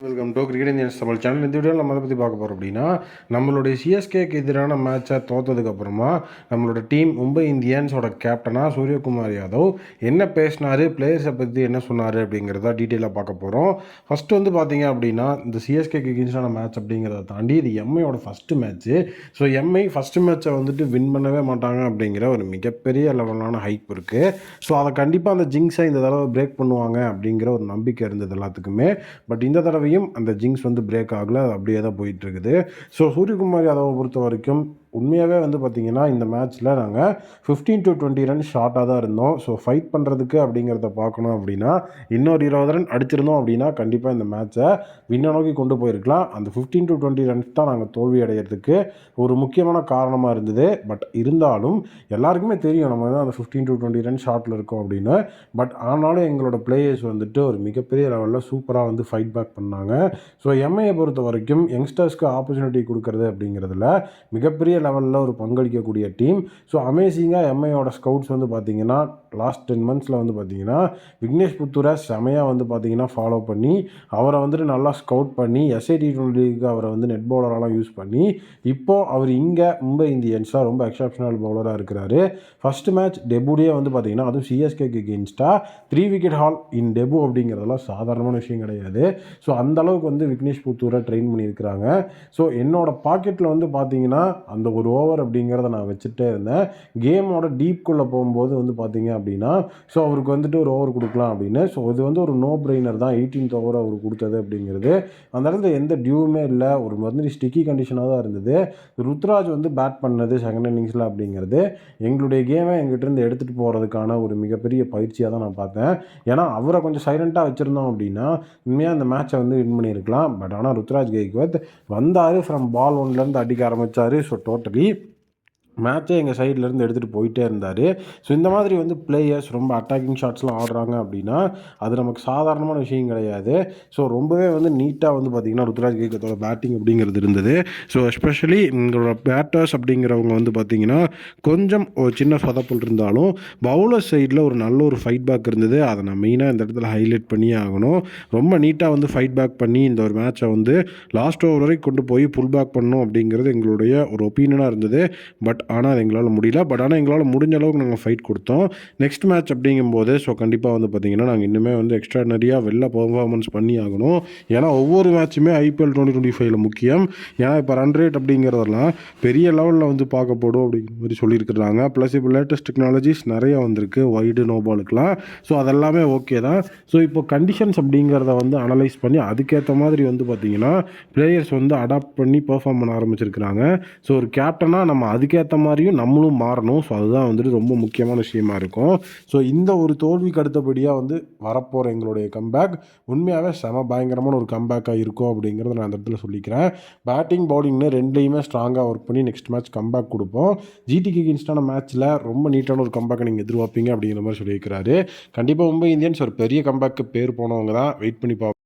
Welcome to cricket Indians Tamil channel இந்த வீடியோவில் நம்ம அதை பற்றி பார்க்க போகிறோம் அப்படின்னா நம்மளுடைய சிஎஸ்கேக்கு எதிரான மேட்சை தோத்ததுக்கப்புறமா நம்மளோட டீம் மும்பை இந்தியன்ஸோட கேப்டனாக சூரியகுமார் யாதவ் என்ன பேசினார் பிளேயர்ஸை பற்றி என்ன சொன்னார் அப்படிங்கிறத டீட்டெயிலாக பார்க்க போகிறோம் ஃபஸ்ட்டு வந்து பார்த்தீங்க அப்படின்னா இந்த சிஎஸ்கேக்கு எகென்ஸ்டான மேட்ச் அப்படிங்கிறத தாண்டி இது எம்ஐயோட first match so MI first மேட்ச்சை வந்துட்டு வின் பண்ணவே மாட்டாங்க அப்படிங்கிற ஒரு மிகப்பெரிய லெவலான ஹைப் இருக்குது ஸோ அதை கண்டிப்பாக அந்த ஜிங்ஸை இந்த தடவை பிரேக் பண்ணுவாங்க அப்படிங்கிற ஒரு நம்பிக்கை இருந்தது எல்லாத்துக்குமே. பட் இந்த தடவை தடவையும் அந்த ஜிங்ஸ் வந்து பிரேக் ஆகல அப்படியே தான் போயிட்டு இருக்குது. ஸோ சூரியகுமார் யாதவை பொறுத்த வரைக்கும் உண்மையாகவே வந்து பார்த்திங்கன்னா இந்த மேட்ச்சில் நாங்கள் ஃபிஃப்டீன் டு டுவெண்ட்டி ரன் ஷார்ட்டாக தான் இருந்தோம். ஸோ ஃபைட் பண்ணுறதுக்கு அப்படிங்கிறத பார்க்கணும் அப்படின்னா இன்னொரு இருபது ரன் அடிச்சிருந்தோம் அப்படின்னா கண்டிப்பாக இந்த மேட்ச்சை வின்ன நோக்கி கொண்டு போயிருக்கலாம். அந்த ஃபிஃப்டீன் டு டுவெண்ட்டி ரன்ஸ் தான் நாங்கள் தோல்வி அடையிறதுக்கு ஒரு முக்கியமான காரணமாக இருந்தது. பட் இருந்தாலும் எல்லாருக்குமே தெரியும் நம்ம வந்து அந்த ஃபிஃப்டீன் டு டுவெண்ட்டி ரன் ஷார்ட்டில் இருக்கோம் அப்படின்னு. பட் ஆனாலும் எங்களோட பிளேயர்ஸ் வந்துட்டு ஒரு மிகப்பெரிய லெவலில் சூப்பராக வந்து ஃபைட் பேக் பண்ணாங்க. ஸோ எம்ஐயை பொறுத்த வரைக்கும் யங்ஸ்டர்ஸ்க்கு ஆப்பர்ச்சுனிட்டி கொடுக்கறது அப்படிங்கிறதுல மிகப்பெரிய லெவலில் ஒரு பங்களிக்கக்கூடிய டீம் ஸோ அமேசிங்காக எம்ஐயோட ஸ்கவுட்ஸ் வந்து பார்த்தீங்கன்னா லாஸ்ட் டென் மந்த்ஸில் வந்து பார்த்தீங்கன்னா விக்னேஷ் புத்தூரை செமையாக வந்து பார்த்தீங்கன்னா ஃபாலோ பண்ணி அவரை வந்துட்டு நல்லா ஸ்கவுட் பண்ணி எஸ்ஐ டி டுவெண்ட்டிக்கு அவரை வந்து நெட் பவுலரெல்லாம் யூஸ் பண்ணி இப்போது அவர் இங்கே மும்பை இந்தியன்ஸாக ரொம்ப எக்ஸப்ஷனல் பவுலராக இருக்கிறாரு. ஃபஸ்ட்டு மேட்ச் டெபுடே வந்து பார்த்தீங்கன்னா அதுவும் சிஎஸ்கேக்கு எகென்ஸ்டாக three wicket haul in debut அப்படிங்கிறதெல்லாம் சாதாரணமான விஷயம் கிடையாது. ஸோ அந்த அளவுக்கு வந்து விக்னேஷ் புத்தூரை ட்ரெயின் பண்ணியிருக்கிறாங்க. ஸோ என்னோட பாக்கெட்டில் வந்து பார்த்தீங்கன்னா அந்த ஒரு ஓவர் அப்படிங்கிறத நான் வச்சுட்டே இருந்தேன். கேமோட டீப்குள்ளே போகும்போது வந்து பார்த்தீங்க அப்படின்னா ஸோ அவருக்கு வந்துட்டு ஒரு ஓவர் கொடுக்கலாம் அப்படின்னு. ஸோ இது வந்து ஒரு நோ பிரெய்னர் தான். எயிட்டீன்த் ஓவர் அவர் கொடுத்தது அப்படிங்கிறது. அந்த இடத்துல எந்த டியூவுமே இல்லை. ஒரு மாதிரி ஸ்டிக்கி கண்டிஷனாக தான் இருந்தது. ருத்ராஜ் வந்து பேட் பண்ணது செகண்ட் இன்னிங்ஸில் அப்படிங்கிறது. எங்களுடைய கேமை எங்கிட்டேருந்து எடுத்துகிட்டு போகிறதுக்கான ஒரு மிகப்பெரிய பயிற்சியாக தான் நான் பார்த்தேன். ஏன்னா அவரை கொஞ்சம் சைலண்ட்டாக வச்சுருந்தோம் அப்படின்னா உண்மையாக அந்த மேட்சை வந்து வின் பண்ணியிருக்கலாம். பட் ஆனால் ருத்ராஜ் கெய்க்வத் வந்தார். ஃப்ரம் பால் ஒன்லேருந்து அடிக்க ஆரம்பித்தார் ஸோ டோட்டலி மேட்சே எங்கள் சைட்லேருந்து எடுத்துகிட்டு போயிட்டே இருந்தார். ஸோ இந்த மாதிரி வந்து பிளேயர்ஸ் ரொம்ப அட்டாக்கிங் ஷாட்ஸ்லாம் ஆடுறாங்க அப்படின்னா அது நமக்கு சாதாரணமான விஷயம் கிடையாது. ஸோ ரொம்பவே வந்து நீட்டாக வந்து பார்த்திங்கன்னா ருத்ராஜ் கேக்கத்தோட பேட்டிங் அப்படிங்கிறது இருந்தது. ஸோ எஸ்பெஷலி எங்களோட பேட்டர்ஸ் அப்படிங்கிறவங்க வந்து பார்த்திங்கன்னா கொஞ்சம் ஒரு சின்ன சொதப்பல் இருந்தாலும் பவுலர் சைடில் ஒரு நல்ல ஒரு ஃபைட் பேக் இருந்தது. அதை நான் மெயினாக இந்த இடத்துல ஹைலைட் பண்ணியே ஆகணும். ரொம்ப நீட்டாக வந்து ஃபைட் பேக் பண்ணி இந்த ஒரு மேட்சை வந்து லாஸ்ட் ஓவர் வரைக்கும் கொண்டு போய் புல் பேக் பண்ணணும் அப்படிங்கிறது எங்களுடைய ஒரு ஒப்பீனியனாக இருந்தது. பட் ஆனால் அது எங்களால் முடியல. பட் ஆனால் எங்களால் முடிஞ்ச அளவுக்கு நாங்கள் ஃபைட் கொடுத்தோம். நெக்ஸ்ட் மேட்ச் அப்படிங்கும்போது ஸோ கண்டிப்பாக வந்து பார்த்திங்கன்னா நாங்கள் இன்னுமே வந்து எக்ஸ்ட்ராடனரியாக வெளில பர்ஃபார்மன்ஸ் பண்ணி ஆகணும். ஏன்னா ஒவ்வொரு மேட்சுமே ஐபிஎல் டுவெண்ட்டி டுவெண்ட்டி ஃபைவ்ல முக்கியம். ஏன்னா இப்போ ரன் ரேட் அப்படிங்கிறதெல்லாம் பெரிய லெவலில் வந்து பார்க்கப்படும் அப்படிங்கிற மாதிரி சொல்லியிருக்கிறாங்க. ப்ளஸ் இப்போ லேட்டஸ்ட் டெக்னாலஜிஸ் நிறைய வந்திருக்கு. வைடு நோபாலுக்கெலாம் ஸோ அதெல்லாமே ஓகே தான். ஸோ இப்போ கண்டிஷன்ஸ் அப்படிங்கிறத வந்து அனலைஸ் பண்ணி அதுக்கேற்ற மாதிரி வந்து பார்த்திங்கன்னா பிளேயர்ஸ் வந்து அடாப்ட் பண்ணி பெர்ஃபார்ம் பண்ண ஆரம்பிச்சிருக்கிறாங்க. ஸோ ஒரு கேப்டனாக நம்ம அதுக்கேற்ற மாதிரியும் நம்மளும் மாறணும். ஸோ அதுதான் வந்துட்டு ரொம்ப முக்கியமான விஷயமா இருக்கும். ஸோ இந்த ஒரு தோல்விக்கு அடுத்தபடியாக வந்து வரப்போகிற எங்களுடைய கம்பேக் உண்மையாகவே செம பயங்கரமான ஒரு கம்பேக்காக இருக்கும் அப்படிங்கிறத நான் அந்த இடத்துல சொல்லிக்கிறேன். பேட்டிங் பவுலிங்னு ரெண்டுலேயுமே ஸ்ட்ராங்காக ஒர்க் பண்ணி நெக்ஸ்ட் மேட்ச் கம்பேக் கொடுப்போம். ஜிடிக்கு இன்ஸ்டான மேட்ச்சில் ரொம்ப நீட்டான ஒரு கம்பேக்கை நீங்கள் எதிர்பார்ப்பீங்க அப்படிங்கிற மாதிரி சொல்லியிருக்கிறாரு. கண்டிப்பாக மும்பை இந்தியன்ஸ் ஒரு பெரிய கம்பேக்கு பேர் போனவங்க தான். வெயிட் பண்ணி பார்ப்போம்